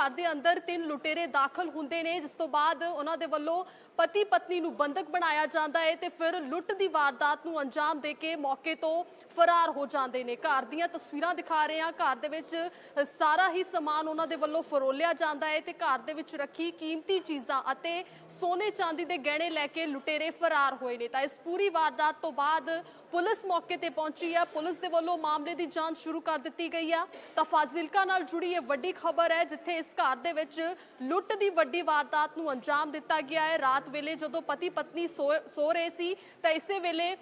ਘਰ ਦੇ ਅੰਦਰ ਤਿੰਨ ਲੁਟੇਰੇ ਦਾਖਲ ਹੁੰਦੇ ਨੇ, ਜਿਸ ਤੋਂ ਬਾਅਦ ਉਹਨਾਂ ਦੇ ਵੱਲੋਂ ਪਤੀ ਪਤਨੀ ਨੂੰ ਬੰਦਕ ਬਣਾਇਆ ਜਾਂਦਾ ਹੈ ਤੇ ਫਿਰ ਲੁੱਟ ਦੀ ਵਾਰਦਾਤ ਨੂੰ ਅੰਜਾਮ ਦੇ ਕੇ ਮੌਕੇ ਤੋਂ ਫਰਾਰ ਹੋ ਜਾਂਦੇ ਨੇ। ਘਰ ਦੀਆਂ ਤਸਵੀਰਾਂ ਦਿਖਾ ਰਹੇ ਹਾਂ। ਘਰ ਦੇ ਵਿੱਚ ਸਾਰਾ ਹੀ ਸਮਾਨ ਉਹਨਾਂ ਦੇ ਵੱਲੋਂ ਫਰੋਲਿਆ ਜਾਂਦਾ ਹੈ ਤੇ ਘਰ ਦੇ ਵਿੱਚ ਰੱਖੀ ਕੀਮਤੀ ਚੀਜ਼ਾਂ ਅਤੇ ਸੋਨੇ ਚਾਂਦੀ ਦੇ ਗਹਿਣੇ ਲੈ ਕੇ ਲੁਟੇਰੇ ਫਰਾਰ ਹੋਏ ਨੇ। ਤਾਂ ਇਸ ਪੂਰੀ ਵਾਰਦਾਤ ਤੋਂ ਬਾਅਦ ਪੁਲਿਸ ਮੌਕੇ ਤੇ ਪਹੁੰਚੀ ਹੈ ਪੁਲਿਸ ਦੇ ਵੱਲੋਂ ਮਾਮਲੇ ਦੀ ਜਾਂਚ ਸ਼ੁਰੂ ਕਰ ਦਿੱਤੀ ਗਈ ਆ। ਤਾਂ ਫਾਜ਼ਿਲਕਾ ਨਾਲ ਜੁੜੀ ਇਹ ਵੱਡੀ ਖਬਰ ਹੈ, ਜਿੱਥੇ ਇਸ ਘਰ ਦੇ ਵਿੱਚ ਲੁੱਟ ਦੀ ਵੱਡੀ ਵਾਰਦਾਤ ਨੂੰ ਅੰਜਾਮ ਦਿੱਤਾ ਗਿਆ ਹੈ। ਰਾਤ ਵੇਲੇ ਜਦੋਂ ਪਤੀ ਪਤਨੀ ਸੋ ਰਹੇ ਸੀ, ਤਾਂ ਇਸੇ ਵੇਲੇ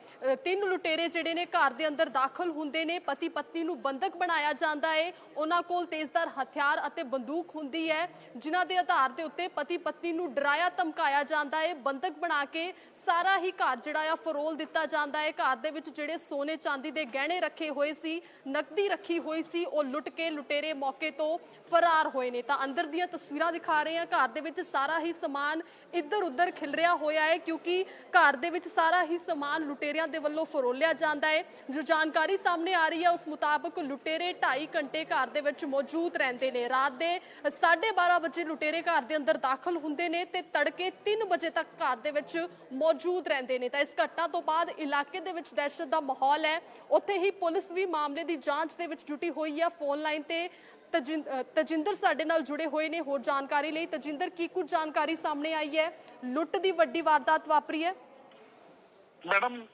ਤਿੰਨ ਲੁਟੇਰੇ ਜਿਹੜੇ ਨੇ ਘਰ ਦੇ ਅੰਦਰ ਦਾਖਲ ਹੁੰਦੇ ਨੇ। ਪਤੀ ਪਤਨੀ ਨੂੰ ਬੰਦਕ ਬਣਾਇਆ ਜਾਂਦਾ ਹੈ। ਉਹਨਾਂ ਕੋਲ ਤੇਜ਼ਧਾਰ ਹਥਿਆਰ ਅਤੇ ਬੰਦੂਕ ਹੁੰਦੀ ਹੈ, ਜਿਨ੍ਹਾਂ ਦੇ ਆਧਾਰ ਦੇ ਉੱਤੇ ਪਤੀ ਪਤਨੀ ਨੂੰ ਡਰਾਇਆ ਧਮਕਾਇਆ ਜਾਂਦਾ ਹੈ। ਬੰਦਕ ਬਣਾ ਕੇ ਸਾਰਾ ਹੀ ਘਰ ਜਿਹੜਾ ਆ, ਫਰੋਲ ਦਿੱਤਾ ਜਾਂਦਾ ਹੈ। ਘਰ ਦੇ ਵਿੱਚ ਜਿਹੜੇ ਸੋਨੇ ਚਾਂਦੀ ਦੇ ਗਹਿਣੇ ਰੱਖੇ ਹੋਏ ਸੀ, ਨਕਦੀ ਰੱਖੀ ਹੋਈ ਸੀ, ਉਹ ਲੁੱਟ ਕੇ ਲੁਟੇਰੇ ਮੌਕੇ ਤੋਂ ਫਰਾਰ ਹੋਏ ਨੇ। ਤਾਂ ਅੰਦਰ ਦੀਆਂ ਤਸਵੀਰਾਂ ਦਿਖਾ ਰਹੇ ਹਾਂ। ਘਰ ਦੇ ਵਿੱਚ ਸਾਰਾ ਹੀ ਸਮਾਨ ਇੱਧਰ ਉੱਧਰ ਖਿਲਰਿਆ ਹੋਇਆ ਹੈ, ਕਿਉਂਕਿ ਘਰ ਦੇ ਵਿੱਚ ਸਾਰਾ ਹੀ ਸਮਾਨ ਲੁਟੇਰਿਆਂ ਦੇ ਵੱਲੋਂ ਫਰੋਲਿਆ ਜਾਂਦਾ ਹੈ। ਜੋ ਜਾਣਕਾਰੀ ਸਾਹਮਣੇ ਆ ਰਹੀ ਹੈ, ਉਸ ਮੁਤਾਬਕ ਲੁਟੇਰੇ 2.5 ਘੰਟੇ ਘਰ ਦੇ ਵਿੱਚ ਮੌਜੂਦ ਰਹਿੰਦੇ ਨੇ। ਰਾਤ ਦੇ 12:30 ਵਜੇ ਲੁਟੇਰੇ ਘਰ ਦੇ ਅੰਦਰ ਦਾਖਲ ਹੁੰਦੇ ਨੇ ਤੇ ਤੜਕੇ 3 ਵਜੇ ਤੱਕ ਘਰ ਦੇ ਵਿੱਚ ਮੌਜੂਦ ਰਹਿੰਦੇ ਨੇ। ਤਾਂ ਇਸ ਘਟਨਾ ਤੋਂ ਬਾਅਦ ਇਲਾਕੇ ਦੇ ਵਿੱਚ ਦਹਿਸ਼ਤ ਦਾ ਮਾਹੌਲ ਹੈ। ਉੱਥੇ ਹੀ ਪੁਲਿਸ ਵੀ ਮਾਮਲੇ ਦੀ ਜਾਂਚ ਦੇ ਵਿੱਚ ਜੁਟੀ ਹੋਈ ਹੈ। ਫੋਨ ਲਾਈਨ ਤੇ ਤਜਿੰਦਰ ਸਾਡੇ ਨਾਲ ਜੁੜੇ ਹੋਏ ਨੇ ਹੋਰ ਜਾਣਕਾਰੀ ਲਈ। ਤਜਿੰਦਰ ਕੀ ਕੁਝ ਜਾਣਕਾਰੀ ਸਾਹਮਣੇ ਆਈ ਹੈ? ਲੁੱਟ ਦੀ ਵੱਡੀ ਵਾਰਦਾਤ ਵਾਪਰੀ ਹੈ? ਮੈਡਮ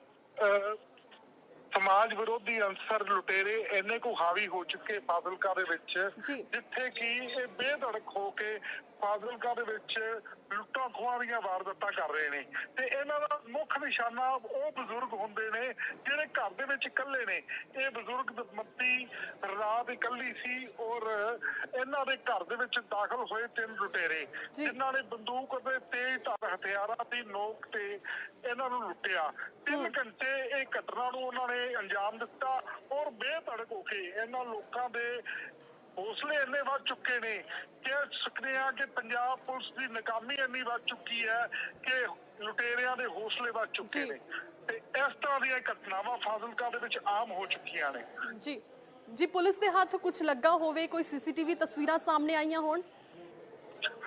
ਸਮਾਜ ਵਿਰੋਧੀ ਅੰਸਰ ਲੁਟੇਰੇ ਇੰਨੇ ਕੁ ਹਾਵੀ ਹੋ ਚੁੱਕੇ ਫਾਜ਼ਿਲਕਾ ਦੇ ਵਿੱਚ। ਜਿੱਥੇ ਕਿ ਇਹ ਬੇਧੜਕ ਹੋ ਕੇ ਫਾਜ਼ਿਲਕਾ ਦੇ ਵਿੱਚ ਲੁੱਟਾਂ ਖੋਹਾਂ ਦੀਆਂ ਵਾਰਦਾਤਾਂ ਕਰ ਰਹੇ ਨੇ ਤੇ ਇਹਨਾਂ ਦਾ ਮੁੱਖ ਨਿਸ਼ਾਨਾ ਉਹ ਬਜ਼ੁਰਗ ਹੁੰਦੇ ਨੇ ਜਿਹੜੇ ਘਰ ਦੇ ਵਿੱਚ ਇਕੱਲੇ ਨੇ। ਇਹ ਬਜ਼ੁਰਗ ਦੰਪਤੀ ਰਾਤ ਇਕੱਲੀ ਸੀ ਔਰ ਇਹਨਾਂ ਦੇ ਘਰ ਦੇ ਵਿੱਚ ਦਾਖਲ ਹੋਏ ਤਿੰਨ ਲੁਟੇਰੇ। ਜਿਨ੍ਹਾਂ ਨੇ ਬੰਦੂਕ ਅਤੇ ਤੇਜ਼ ਧਾਰ ਹਥਿਆਰਾਂ ਦੀ ਨੋਕ ਤੇ ਇਹਨਾਂ ਨੂੰ ਲੁੱਟਿਆ। ਤਿੰਨ ਘੰਟੇ ਇਹ ਘਟਨਾ ਨੂੰ ਉਹਨਾਂ ਨੇ ਅੰਜਾਮ ਦਿੱਤਾ ਔਰ ਬੇਧੜਕ ਹੋ ਕੇ ਇਹਨਾਂ ਲੋਕਾਂ ਦੇ ਹੌਸਲੇ ਇੰਨੇ ਵੱਧ ਚੁੱਕੇ ਨੇ ਕਿ ਸਕਦੇ ਆ ਕਿ ਪੰਜਾਬ ਪੁਲਿਸ ਦੀ ਨਾਕਾਮੀ ਇੰਨੀ ਵੱਧ ਚੁੱਕੀ ਹੈ ਕਿ ਲੁਟੇਰਿਆਂ ਦੇ ਹੌਸਲੇ ਵੱਧ ਚੁੱਕੇ। ਨੇ। ਤੇ ਇਸ ਤਰ੍ਹਾਂ ਦੀਆਂ ਘਟਨਾਵਾਂ ਫਾਜ਼ਿਲਕਾ ਦੇ ਵਿੱਚ ਆਮ ਹੋ ਚੁੱਕੀਆਂ ਨੇ। ਜੀ। ਜੀ ਪੁਲਿਸ ਦੇ ਹੱਥ ਕੁਝ ਲੱਗਾ ਹੋਵੇ ਕੋਈ ਸੀਸੀਟੀਵੀ ਤਸਵੀਰਾਂ ਸਾਹਮਣੇ ਆਈਆਂ ਹੋਣ?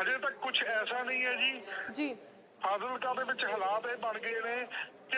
ਹਜੇ ਤੱਕ ਕੁਝ ਐਸਾ ਨਹੀਂ ਹੈ ਜੀ। ਜੀ। ਫਾਜ਼ਿਲਕਾ ਦੇ ਵਿੱਚ ਹਾਲਾਤ ਇਹ ਬਣ ਗਏ ਨੇ ਕਿ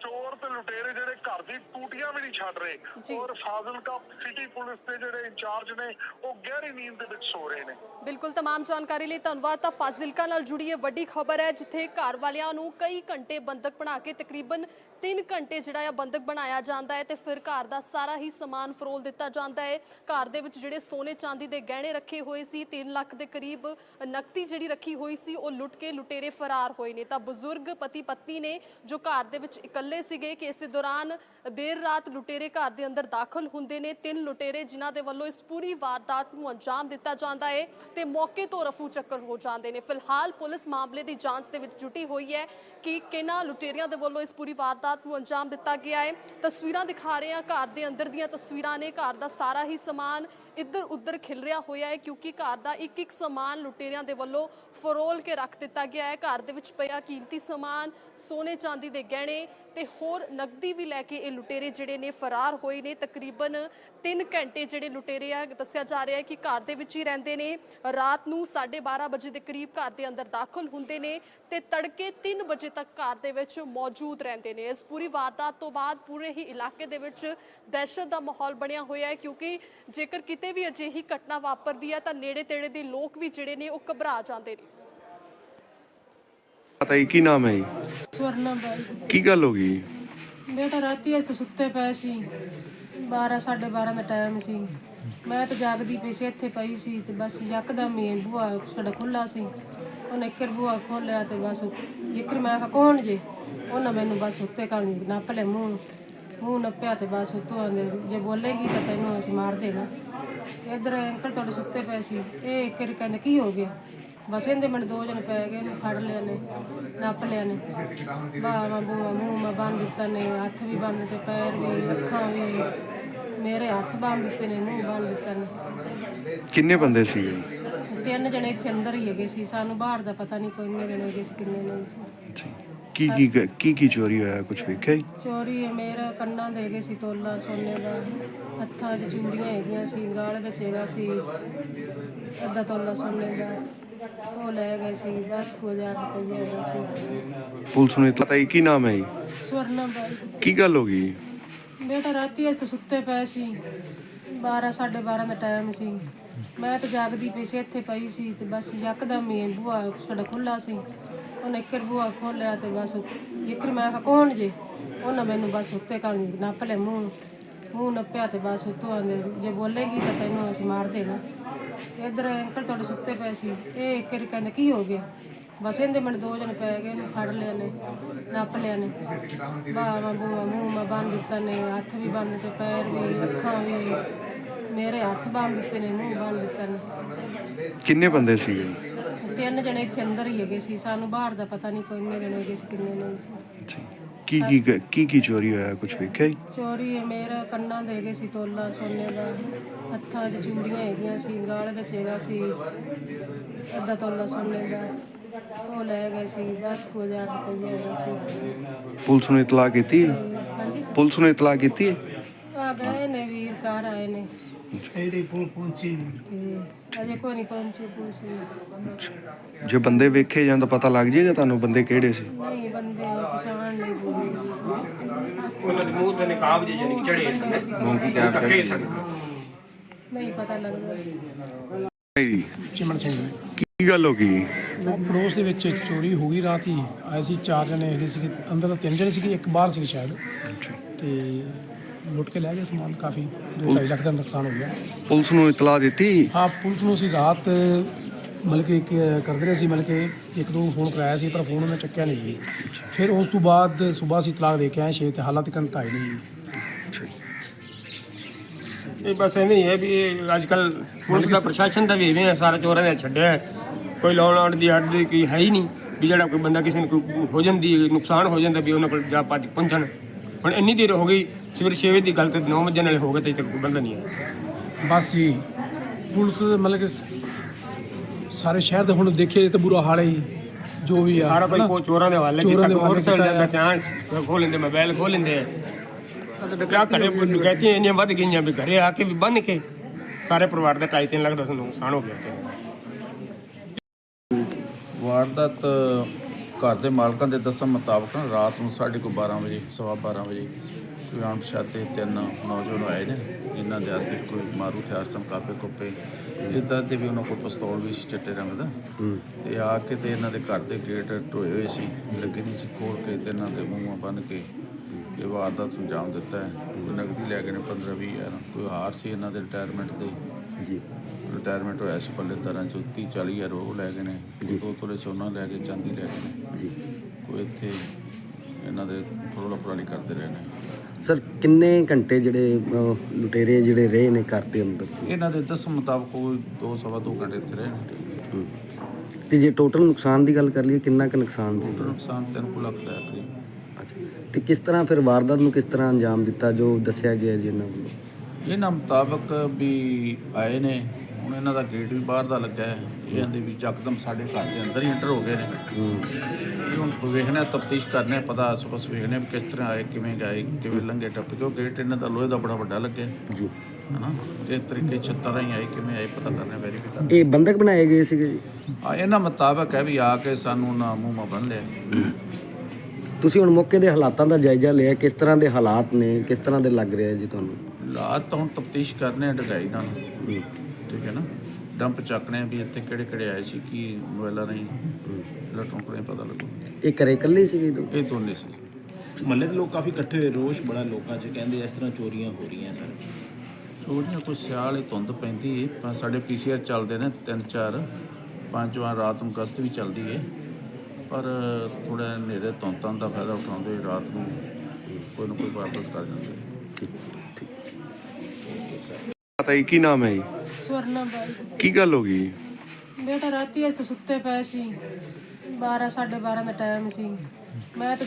ਚੋਰ ਤੇ ਲੁਟੇਰੇ ਜਿਹੜੇ ਘਰ ਦੀ ਟੂਟੀਆਂ ਵੀ ਨਹੀਂ ਛੱਡ ਜੀ। ਰਹੇ ਔਰ ਫਾਜ਼ਿਲਕਾ ਸਿਟੀ ਪੁਲਿਸ ਦੇ ਜਿਹੜੇ ਇੰਚਾਰਜ ਨੇ ਉਹ ਗਹਿਰੀ ਨੀਂਦ ਦੇ ਵਿੱਚ ਸੋ ਰਹੇ ਨੇ ਬਿਲਕੁਲ तमाम ਜਾਣਕਾਰੀ ਲਈ ਧੰਨਵਾਦ ਤਾਂ ਫਾਜ਼ਿਲਕਾ ਨਾਲ ਜੁੜੀ ਇਹ ਵੱਡੀ ਖਬਰ ਹੈ ਜਿੱਥੇ ਘਰ ਵਾਲਿਆਂ ਨੂੰ ਕਈ ਘੰਟੇ ਬੰਦਕ ਬਣਾ ਕੇ ਤਕਰੀਬਨ 3 ਘੰਟੇ ਜਿਹੜਾ ਆ ਬੰਦਕ ਬਣਾਇਆ ਜਾਂਦਾ ਹੈ ਤੇ ਫਿਰ ਘਰ ਦਾ ਸਾਰਾ ਹੀ ਸਮਾਨ ਫਰੋਲ ਦਿੱਤਾ ਜਾਂਦਾ ਹੈ ਘਰ ਦੇ ਵਿੱਚ ਜਿਹੜੇ ਸੋਨੇ ਚਾਂਦੀ ਦੇ ਗਹਿਣੇ ਰੱਖੇ ਹੋਏ ਸੀ 3 ਲੱਖ ਦੇ ਕਰੀਬ ਨਕਦੀ ਜਿਹੜੀ ਰੱਖੀ ਹੋਈ ਸੀ ਉਹ ਲੁੱਟ ਕੇ ਲੁਟੇਰੇ ਫਰਾਰ ਹੋਏ ਨੇ ਤਾਂ ਬਜ਼ੁਰਗ ਪਤੀ ਪਤਨੀ ਨੇ ਜੋ ਘਰ ਦੇ ਵਿੱਚ ਇਕੱਲੇ ਸੀਗੇ ਕਿ ਇਸੇ ਦੌਰਾਨ ਦੇਰ ਰਾਤ ਲੁਟੇਰੇ ਘਰ ਦੇ ਅੰਦਰ ਦਾਖਲ ਹੁੰਦੇ ਨੇ। ਤਿੰਨ ਲੁਟੇਰੇ ਜਿਨ੍ਹਾਂ ਦੇ ਵੱਲੋਂ ਇਸ ਪੂਰੀ ਵਾਰਦਾਤ ਨੂੰ ਅੰਜਾਮ ਦਿੱਤਾ ਜਾਂਦਾ ਹੈ ਤੇ ਮੌਕੇ ਤੋਂ ਰਫੂ ਚੱਕਰ ਹੋ ਜਾਂਦੇ ਨੇ। ਫਿਲਹਾਲ ਪੁਲਿਸ ਮਾਮਲੇ ਦੀ ਜਾਂਚ ਦੇ ਵਿੱਚ ਜੁਟੀ ਹੋਈ ਹੈ ਕਿ ਕਿਹਨਾਂ ਲੁਟੇਰਿਆਂ ਦੇ ਵੱਲੋਂ ਇਸ ਪੂਰੀ ਵਾਰਦਾਤ ਨੂੰ ਅੰਜਾਮ ਦਿੱਤਾ ਗਿਆ ਹੈ ਤਸਵੀਰਾਂ ਦਿਖਾ ਰਹੇ ਹਾਂ। ਘਰ ਦੇ ਅੰਦਰ ਦੀਆਂ ਤਸਵੀਰਾਂ ਨੇ। ਘਰ ਦਾ ਸਾਰਾ ਹੀ ਸਮਾਨ ਇੱਧਰ ਉੱਧਰ ਖਿਲਰਿਆ ਹੋਇਆ ਹੈ ਕਿਉਂਕਿ ਘਰ ਦਾ ਇੱਕ ਇੱਕ ਸਮਾਨ ਲੁਟੇਰਿਆਂ ਦੇ ਵੱਲੋਂ ਫਰੋਲ ਕੇ ਰੱਖ ਦਿੱਤਾ ਗਿਆ ਹੈ। ਘਰ ਦੇ ਵਿੱਚ ਪਿਆ ਕੀਮਤੀ ਸਮਾਨ, ਸੋਨੇ ਚਾਂਦੀ ਦੇ ਗਹਿਣੇ ਤੇ ਹੋਰ ਨਕਦੀ ਵੀ ਲੈ ਕੇ ਇਹ ਲੁਟੇਰੇ ਜਿਹੜੇ ਨੇ ਫਰਾਰ ਹੋਏ ਨੇ। ਤਕਰੀਬਨ 3 ਘੰਟੇ ਜਿਹੜੇ ਲੁਟੇਰੇ ਆ, ਦੱਸਿਆ ਜਾ ਰਿਹਾ ਹੈ ਕਿ ਘਰ ਦੇ ਵਿੱਚ ਹੀ ਰਹਿੰਦੇ ਨੇ। ਰਾਤ ਨੂੰ 12:30 ਵਜੇ ਦੇ ਕਰੀਬ ਘਰ ਦੇ ਅੰਦਰ ਦਾਖਲ ਹੁੰਦੇ ਨੇ ਤੇ ਤੜਕੇ 3 ਵਜੇ ਤੱਕ ਘਰ ਦੇ ਵਿੱਚ ਮੌਜੂਦ ਰਹਿੰਦੇ ਨੇ। ਇਸ ਪੂਰੀ ਵਾਰਦਾਤ ਤੋਂ ਬਾਅਦ ਪੂਰੇ ਹੀ ਇਲਾਕੇ ਦੇ ਵਿੱਚ ਦਹਿਸ਼ਤ ਦਾ ਮਾਹੌਲ ਬਣਿਆ ਹੋਇਆ ਹੈ ਕਿਉਂਕਿ ਜੇਕਰ ਕਿਤੇ ਵੀ ਅਜਿਹੀ ਘਟਨਾ ਵਾਪਰਦੀ ਹੈ ਤਾਂ ਨੇੜੇ ਤੇੜੇ ਦੇ ਲੋਕ ਵੀ ਜਿਹੜੇ ਨੇ ਉਹ ਘਬਰਾ ਜਾਂਦੇ ਨੇ। ਪਤਾ ਹੀ ਕੀ ਨਾਮ ਹੈ ਜੀ? ਸਵਰਨਾ ਬਾਈ। ਕੀ ਗੱਲ ਹੋ ਗਈ? ਬੇਟਾ ਰਾਤੀ ਅਸੀਂ ਸੁੱਤੇ ਪਏ ਸੀ। 12 12:30 ਦਾ ਟਾਈਮ ਸੀ। ਮੈਂ ਤਾਂ ਜਾਗਦੀ ਪਈ ਸੀ ਇੱਥੇ ਪਈ ਸੀ ਤੇ ਬਸ ਯਕਦਮ ਹੀ ਬੂਹਾ ਸਾਡਾ ਖੁੱਲਾ ਸੀ। ਉਹਨੇ ਇੱਕਰ ਬੂਹਾ ਖੋਲਿਆ ਤੇ ਬਸ ਇੱਕਰ ਮੈਂ ਕਿਹਾ ਕੌਣ ਜੇ? ਉਹਨਾਂ ਮੈਨੂੰ ਬਸ ਉੱਤੇ ਕਰ ਨੱਪ ਲਿਆ ਮੂੰਹ। ਮੂੰਹ ਨੱਪਿਆ ਤੇ ਬਸ ਆਂਦੇ ਜੇ ਬੋਲੇਗੀ ਤਾਂ ਤੈਨੂੰ ਅਸੀਂ ਮਾਰ ਦੇਣਾ। ਇਧਰ ਅੰਕਲ ਤੁਹਾਡੇ ਸੁੱਤੇ ਪਏ ਸੀ। ਇਹ ਇੱਕਰ ਕਹਿੰਦੇ ਕੀ ਹੋ ਗਿਆ? ਬਸ ਇਹਦੇ ਮੈਨੂੰ ਦੋ ਜਣੇ ਪੈ ਗਏ ਇਹਨੂੰ ਫੜ ਲਿਆ ਨੇ ਨੱਪ ਲਿਆ ਨੇ। ਬਾਹਾਂ ਬੂਹਾਂ ਮੂੰਹ ਮੈਂ ਬੰਨ ਦਿੱਤਾ ਨੇ ਹੱਥ ਵੀ ਬੰਨ ਦਿੱਤੇ ਪੈਰ ਵੀ ਅੱਖਾਂ ਵੀ ਮੇਰੇ ਹੱਥ ਬੰਨ ਦਿੱਤੇ ਨੇ ਮੂੰਹ ਬੰਨ ਦਿੱਤਾ ਨੇ। ਕਿੰਨੇ ਬੰਦੇ ਸੀਗੇ? ਤਿੰਨ ਜਣੇ ਇੱਥੇ ਅੰਦਰ ਹੀ ਹੈਗੇ ਸੀ। ਸਾਨੂੰ ਬਾਹਰ ਦਾ ਪਤਾ ਨਹੀਂ ਕੋਈ ਇੰਨੇ ਜਣੇ ਹੈਗੇ ਸੀ ਕਿੰਨੇ ਨਹੀਂ ਸੀ। ਕੀ ਕੀ ਕੀ ਕੀ ਚੋਰੀ ਹੋਇਆ? ਕੁਝ ਵੇਖਿਆ ਚੋਰੀ ਮੇਰਾ ਕੰਨਾਂ ਦੇ ਹੈਗੇ ਸੀ ਤੋਲਾ ਸੋਨੇ ਦਾ। ਹੱਥਾਂ 'ਚ ਚੂੜੀਆਂ ਹੈਗੀਆਂ ਸੀ ਗਾਲ ਵਿੱਚ ਹੈਗਾ ਸੀ। ਅੱਧਾ ਤੋਲਾ ਸੋਨੇ ਦਾ ਉਹ ਲੈ ਗਏ ਸੀ 10000 ਰੁਪਏ ਦਾ ਸੀ। ਪੁਲਿਸ ਨੂੰ ਇਤਲਾ ਤਾਂ ਕੀ ਨਾਮ ਹੈ ਜੀ? ਸਵਰਨਾ ਬਾਈ। ਕੀ ਗੱਲ ਹੋ ਗਈ? ਬੇਟਾ ਰਾਤੀ ਅਸੀਂ ਸੁੱਤੇ ਪਏ ਸੀ। 12 12:30 ਦਾ ਟਾਈਮ ਸੀ। ਮੈਂ ਤਾਂ ਜਾਗਦੀ ਪਈ ਸੀ ਇੱਥੇ ਪਈ ਸੀ ਤੇ ਬਸ ਯਕਦਮ ਹੀ ਬੂਹਾ ਸਾਡਾ ਖੁੱਲਾ ਸੀ। ਉਹਨੇ ਇੱਕਰ ਬੂਹਾ ਖੋਲਿਆ ਤੇ ਬਸ ਇੱਕਰ ਮੈਂ ਕਿਹਾ ਕੌਣ ਜੇ? ਉਹਨਾਂ ਮੈਨੂੰ ਬਸ ਉੱਤੇ ਕਰ ਨੱਪ ਲਿਆ ਮੂੰਹ ਮੂੰਹ ਨੱਪਿਆ ਤੇ ਬਸ ਉੱਤੋਂ ਆਂਦੇ ਜੇ ਬੋਲੇਗੀ ਤਾਂ ਤੈਨੂੰ ਅਸੀਂ ਮਾਰ ਦੇਣਾ। ਇੱਧਰ ਅੰਕਲ ਤੁਹਾਡੇ ਸੁੱਤੇ ਪਏ ਸੀ ਇਹ ਇੱਕਰ ਕਹਿੰਦੇ ਕੀ ਹੋ ਗਿਆ? ਬਸ ਇਹਦੇ ਮੈਨੂੰ ਦੋ ਜਣੇ ਪੈ ਗਏ ਇਹਨੂੰ ਫੜ ਲਿਆ ਨੇ ਨੱਪ ਲਿਆ ਨੇ। ਬਾਹਾਂ ਬੂਹਾ ਮੂੰਹ ਮੈਂ ਬੰਨ ਦਿੱਤਾ ਨੇ ਹੱਥ ਵੀ ਬੰਨ ਦਿੱਤੇ ਪੈਰ ਵੀ ਅੱਖਾਂ ਵੀ। ਮੇਰੇ ਹੱਥ ਬੰਨ ਦਿੱਤੇ ਨੇ ਮੂੰਹ ਬੰਨ ਦਿੱਤਾ ਨੇ। ਕਿੰਨੇ ਬੰਦੇ ਸੀਗੇ? ਤਿੰਨ ਜਣੇ ਇੱਥੇ ਅੰਦਰ ਹੀ ਹੈਗੇ ਸੀ ਸਾਨੂੰ ਬਾਹਰ ਦਾ ਪਤਾ ਨਹੀਂ ਕੋਈ ਇੰਨੇ ਜਣੇ ਹੈਗੇ ਸੀ ਕਿੰਨੇ ਨਹੀਂ ਸੀ। ਕੀ ਕੀ ਕੀ ਕੀ ਚੋਰੀ ਹੋਇਆ ਕੁਝ ਵੇਖਿਆ ਜੀ ਚੋਰੀ ਹੈ ਮੇਰਾ ਕੰਨਾਂ ਦੇ ਹੈਗੇ ਸੀ ਤੋਲਾ ਸੋਨੇ ਦਾ ਹੱਥਾਂ 'ਚ ਚੂੜੀਆਂ ਹੈਗੀਆਂ ਸੀ ਗਾਲ ਵਿੱਚ ਹੈਗਾ ਸੀ ਅੱਧਾ ਤੋਲਾ ਸੋਨੇ ਦਾ ਉਹ ਲੈ ਗਏ ਸੀ 10000 ਰੁਪਏ ਦਾ ਸੀ। ਪੁਲਿਸ ਨੂੰ ਇਤਲਾ ਕੀਤੀ? ਹੈ? ਹਾਂਜੀ? ਪੁਲਿਸ ਨੂੰ ਇਤਲਾ ਕੀਤੀ? ਹੈ? ਆ ਗਏ ਨੇ ਵੀਰ ਘਰ ਆਏ ਨੇ। ਇਹਦੇ ਕੋਲ ਪਹੁੰਚੀ ਨਹੀਂ ਤੇ ਅਜੇ ਕੋਈ ਨਹੀਂ ਪਹੁੰਚੇ ਪੁਲਿਸ ਜੇ ਬੰਦੇ ਵੇਖੇ ਜਾਂ ਤਾਂ ਪਤਾ ਲੱਗ ਜਾਏਗਾ ਤੁਹਾਨੂੰ ਬੰਦੇ ਕਿਹੜੇ ਸੀ। ਨਹੀਂ ਬੰਦੇ ਪਛਾਣ ਨਹੀਂ ਹੋਈ ਉਹਨਾਂ ਦੇ ਮੂੰਹ ਤੇ ਨਕਾਬ ਜਿਹੇ ਜਾਨੀ ਚੜੇ ਸੀ। ਨਹੀਂ ਪਤਾ ਲੱਗਦਾ। ਜੀ। ਚਿਮਨ ਸਿੰਘ। ਕੀ ਗੱਲ ਹੋ ਗਈ? ਉਹ ਪੜੋਸ ਦੇ ਵਿੱਚ ਚੋਰੀ ਹੋ ਗਈ ਰਾਤ ਹੀ। ਆਏ ਸੀ ਚਾਰ ਜਣੇ ਹੈਗੇ ਸੀਗੇ ਅੰਦਰ ਤਾਂ ਤਿੰਨ ਜਣੇ ਸੀਗੇ ਇੱਕ ਬਾਹਰ ਸੀ ਸ਼ਾਇਦ। ਤੇ ਲੁੱਟ ਕੇ ਲੈ ਗਏ ਸਮਾਨ ਕਾਫੀ 2.5 ਲੱਖ ਦਾ ਨੁਕਸਾਨ ਹੋ ਗਿਆ। ਪੁਲਿਸ ਨੂੰ ਇਤਲਾ ਦਿੱਤੀ? ਹਾਂ ਪੁਲਿਸ ਨੂੰ ਅਸੀਂ ਰਾਤ ਮਤਲਬ ਕਿ ਇੱਕ ਕਰਦੇ ਰਹੇ ਸੀ ਮਤਲਬ ਕਿ ਇੱਕ ਦੋ ਫੋਨ ਕਰਾਇਆ ਸੀ ਪਰ ਫੋਨ ਉਹਨੇ ਚੱਕਿਆ ਨਹੀਂ ਜੀ। ਫਿਰ ਉਸ ਤੋਂ ਬਾਅਦ ਸਵੇਰ ਅਸੀਂ ਤਲਾਕ ਦੇ ਕੇ ਆਏ ਛੇ ਤੇ ਹਾਲਾਤ ਕੰਨ ਢਾਈ ਨਹੀਂ। ਇਹ ਬਸ ਐਵੇਂ ਹੀ ਹੈ ਵੀ ਅੱਜ ਕੱਲ ਪੁਲਿਸ ਦਾ ਪ੍ਰਸ਼ਾਸਨ ਦਾ ਵੀ ਐਵੇਂ ਹੈ ਸਾਰਾ ਚੋਰਾਂ ਨੇ ਛੱਡਿਆ। ਕੋਈ ਲਾਉਣ ਆਉਣ ਦੀ ਅੱਡ ਦੀ ਕੀ ਹੈ ਹੀ ਨਹੀਂ ਵੀ ਜਿਹੜਾ ਕੋਈ ਬੰਦਾ ਕਿਸੇ ਨੂੰ ਕੋਈ ਹੋ ਜਾਂਦੀ ਨੁਕਸਾਨ ਹੋ ਜਾਂਦਾ ਵੀ ਉਹਨਾਂ ਕੋਲ ਜਾ ਪਹੁੰਚਣ। ਹੁਣ ਇੰਨੀ ਦੇਰ ਹੋ ਗਈ ਸਵੇਰੇ 6 ਵਜੇ ਦੀ ਗੱਲ ਤੇ 9 ਵਜੇ ਨਾਲੇ ਹੋ ਗਏ ਤੇ ਤੱਕ ਕੋਈ ਬੰਦਾ ਨਹੀਂ ਆਇਆ। ਬਸ ਜੀ ਪੁਲਿਸ ਮਤਲਬ ਕਿ ਸਾਰੇ ਸ਼ਹਿਰ ਦੇ ਹੁਣ ਦੇਖੇ ਤਾਂ ਬੁਰਾ ਹਾਲ ਹੈ ਜੀ ਜੋ ਵੀ ਆ ਸਾਰਾ ਕੋਈ ਚੋਰਾਂ ਦੇ ਹਵਾਲੇ ਕੀਤਾ ਦੇ ਮੋਟਰਸਾਈਕਲ ਹੈ। ਚਾਂਸ ਖੋਲ ਲੈਂਦੇ ਮੋਬਾਈਲ ਖੋਲ ਲੈਂਦੇ ਕਿਆ ਕਰੇ ਡਕੈਤੀਆਂ ਇੰਨੀਆਂ ਵੱਧ ਗਈਆਂ ਵੀ ਘਰੇ ਆ ਕੇ ਵੀ ਬੰਨ ਕੇ ਸਾਰੇ ਪਰਿਵਾਰ ਦਾ ਢਾਈ ਤਿੰਨ ਲੱਖ ਦਾ ਨੁਕਸਾਨ ਹੋ ਗਿਆ ਤੇ ਵਾਰਦਾਤ ਘਰ ਦੇ ਮਾਲਕਾਂ ਦੇ ਦੱਸਣ ਮੁਤਾਬਕ ਨਾ ਰਾਤ ਨੂੰ ਸਾਢੇ ਕੁ 12 ਵਜੇ ਸਵਾ 12 ਵਜੇ ਕੋਈ ਅਣਪਛਾਤੇ ਤਿੰਨ ਨੌਜਵਾਨ ਆਏ ਨੇ ਜਿਨ੍ਹਾਂ ਦੇ ਹੱਥ ਵਿੱਚ ਕੋਈ ਮਾਰੂ ਹਥਿਆਰ ਸਨ ਕਾਪੇ ਕੁੱਪੇ। ਇੱਦਾਂ ਦੇ ਵੀ ਉਹਨਾਂ ਕੋਲ ਪਿਸਤੌਲ ਵੀ ਸੀ ਚਿੱਟੇ ਰੰਗ ਦਾ। ਤੇ ਆ ਕੇ ਤੇ ਇਹਨਾਂ ਦੇ ਘਰ ਦੇ ਗੇਟ ਢੋਏ ਹੋਏ ਸੀ ਲੱਗੇ ਨਹੀਂ ਸੀ ਖੋਲ ਕੇ ਤੇ ਇਹਨਾਂ ਦੇ ਮੂੰਹਾਂ ਬੰਨ ਕੇ ਇਹ ਵਾਰਦਾਤ ਅੰਜਾਮ ਦਿੱਤਾ ਹੈ। ਕੋਈ ਨਗਦੀ ਲੈ ਗਏ ਨੇ 15 20 ਹਜ਼ਾਰ। ਕੋਈ ਹਾਰ ਸੀ ਇਹਨਾਂ ਦੇ ਰਿਟਾਇਰਮੈਂਟ ਦੇ। ਜੀ। ਰਿਟਾਇਰਮੈਂਟ ਹੋਇਆ ਸੀ ਪੱਲੇ ਤਰ੍ਹਾਂ ਚੋਂ 30 40 ਹਜ਼ਾਰ ਉਹ ਲੈ ਗਏ ਨੇ। ਦੋ ਤੋਲੇ ਸੋਨਾ ਲੈ ਕੇ ਚਾਂਦੀ ਲੈ ਗਏ ਨੇ। ਜੀ। ਕੋਈ ਇੱਥੇ ਇਹਨਾਂ ਦੇ ਫਰੋਲਾ ਪੁਰਾਣੀ ਕਰਦੇ ਰਹੇ ਨੇ। ਸਰ ਕਿੰਨੇ ਘੰਟੇ ਜਿਹੜੇ ਅਹ, ਲੁਟੇਰੇ ਜਿਹੜੇ ਰਹੇ ਨੇ ਘਰ ਦੇ ਅੰਦਰ? ਇਹਨਾਂ ਦੇ ਦੱਸਣ ਮੁਤਾਬਕ ਕੋਈ ਦੋ ਸਵਾ ਦੋ ਘੰਟੇ ਇੱਥੇ ਰਹੇ ਨੇ। ਤੇ ਜੇ ਟੋਟਲ ਨੁਕਸਾਨ ਦੀ ਗੱਲ ਕਰ ਲਈਏ ਕਿੰਨਾ ਕੁ ਨੁਕਸਾਨ ਸੀ? ਟੋਟਲ ਨੁਕਸਾਨ ਤਿੰਨ ਕੁ ਲੱਖ ਦਾ ਹੈ ਕਰੀਬ। ਅੱਛਾ। ਤੇ ਕਿਸ ਤਰ੍ਹਾਂ ਫਿਰ ਵਾਰਦਾਤ ਨੂੰ ਕਿਸ ਤਰ੍ਹਾਂ ਅੰਜਾਮ ਦਿੱਤਾ ਜੋ ਦੱਸਿਆ ਗਿਆ ਜੀ ਇਹਨਾਂ ਵੱਲੋਂ? ਇਹਨਾਂ ਮੁਤਾਬਕ ਵੀ ਆਏ ਨੇ। ਹੁਣ ਇਹਨਾਂ ਦਾ ਗੇਟ ਵੀ ਬਾਹਰ ਦਾ ਲੱਗਾ ਹੈ। ਇਹ ਕਹਿੰਦੇ ਵੀ ਯਕਦਮ ਸਾਡੇ ਘਰ ਦੇ ਅੰਦਰ ਹੀ ਐਂਟਰ ਹੋ ਗਏ ਨੇ। ਹੁਣ ਵੇਖਣਾ ਤਫਤੀਸ਼ ਕਰਨੇ ਪਤਾ ਆਸ-ਪਾਸ ਵੇਖਣੇ ਵੀ ਕਿਸ ਤਰ੍ਹਾਂ ਆਏ ਕਿਵੇਂ ਗਏ ਕਿਵੇਂ ਲੰਘੇ ਟੱਪ ਕਿਉਂ ਗੇਟ ਇਹਨਾਂ ਦਾ ਲੋਹੇ ਦਾ ਬੜਾ ਵੱਡਾ ਲੱਗਿਆ। ਜੀ। ਹਨਾ? ਇਸ ਤਰੀਕੇ ਛੱਤਾਂ ਹੀ ਆਏ ਕਿਵੇਂ ਆਏ ਪਤਾ ਕਰਨੇ ਵੈਰੀਫਾਈ ਇਹ ਬੰਦਕ ਬਣਾਏ ਗਏ ਸੀਗੇ ਜੀ? ਆ ਇਹਨਾਂ ਮੁਤਾਬਕ ਹੈ ਵੀ ਆ ਕੇ ਸਾਨੂੰ ਨਾ ਮੂੰਹ ਮਾ ਬੰਨ ਲਿਆ। ਤੁਸੀਂ ਹੁਣ ਮੌਕੇ ਦੇ ਹਾਲਾਤਾਂ ਦਾ ਜਾਇਜ਼ਾ ਲਿਆ ਕਿਸ ਤਰ੍ਹਾਂ ਦੇ ਹਾਲਾਤ ਨੇ ਕਿਸ ਤਰ੍ਹਾਂ ਦੇ ਲੱਗ ਰਿਹਾ ਜੀ ਤੁਹਾਨੂੰ? ਲਾਤ ਤਾਂ ਹੁਣ ਤਫਤੀਸ਼ ਕਰਨੇ ਡਗਾਈ ਨਾਲ। ਠੀਕ ਹੈ ਨਾ? ਡੰਪ ਚੱਕਣੇ ਵੀ ਇੱਥੇ ਕਿਹੜੇ ਕਿਹੜੇ ਆਏ ਸੀ ਕੀ ਮੋਬਾਈਲਾਂ ਨਹੀਂ ਲਟੋਂ ਕੋਲੇ ਪਤਾ ਲੱਗੂ। ਇਹ ਘਰੇ ਇਕੱਲੇ ਸੀਗੇ ਦੋ? ਇਹ ਦੋਨੇ ਸੀ। ਮਹੱਲੇ ਦੇ ਲੋਕ ਕਾਫੀ ਇਕੱਠੇ ਹੋਏ ਰੋਸ਼ ਬੜਾ ਲੋਕਾਂ 'ਚ ਕਹਿੰਦੇ ਇਸ ਤਰ੍ਹਾਂ ਚੋਰੀਆਂ ਹੋ ਰਹੀਆਂ ਸਰ ਚੋਰੀਆਂ ਕੋਈ ਸਿਆਲ ਹੀ ਧੁੰਦ ਪੈਂਦੀ ਹੈ ਪਰ ਸਾਡੇ ਪੀਸੀਆਰ ਚੱਲਦੇ ਨੇ ਤਿੰਨ ਚਾਰ ਪੰਜ ਵਾਰ ਰਾਤ ਨੂੰ ਗਸ਼ਤ ਵੀ ਚੱਲਦੀ ਹੈ ਪਰ ਥੋੜਾ ਹਨੇਰੇ ਧੁੰਦਾਂ ਦਾ ਫਾਇਦਾ ਉਠਾਉਂਦੇ ਹੋਏ ਰਾਤ ਨੂੰ ਕੋਈ ਨਾ ਕੋਈ ਵਾਰਦਾਤ ਕਰ ਜਾਂਦੇ ਪਤਾ ਹੀ ਕੀ ਨਾਮ ਹੈ ਜੀ? ਸਵਰਨਾ ਬਾਈ। ਕੀ ਗੱਲ ਹੋ ਗਈ? ਬੇਟਾ ਰਾਤੀ ਅਸੀਂ ਸੁੱਤੇ ਪਏ ਸੀ। 12 12:30 ਦਾ ਟਾਈਮ ਸੀ। ਮੈਂ ਤਾਂ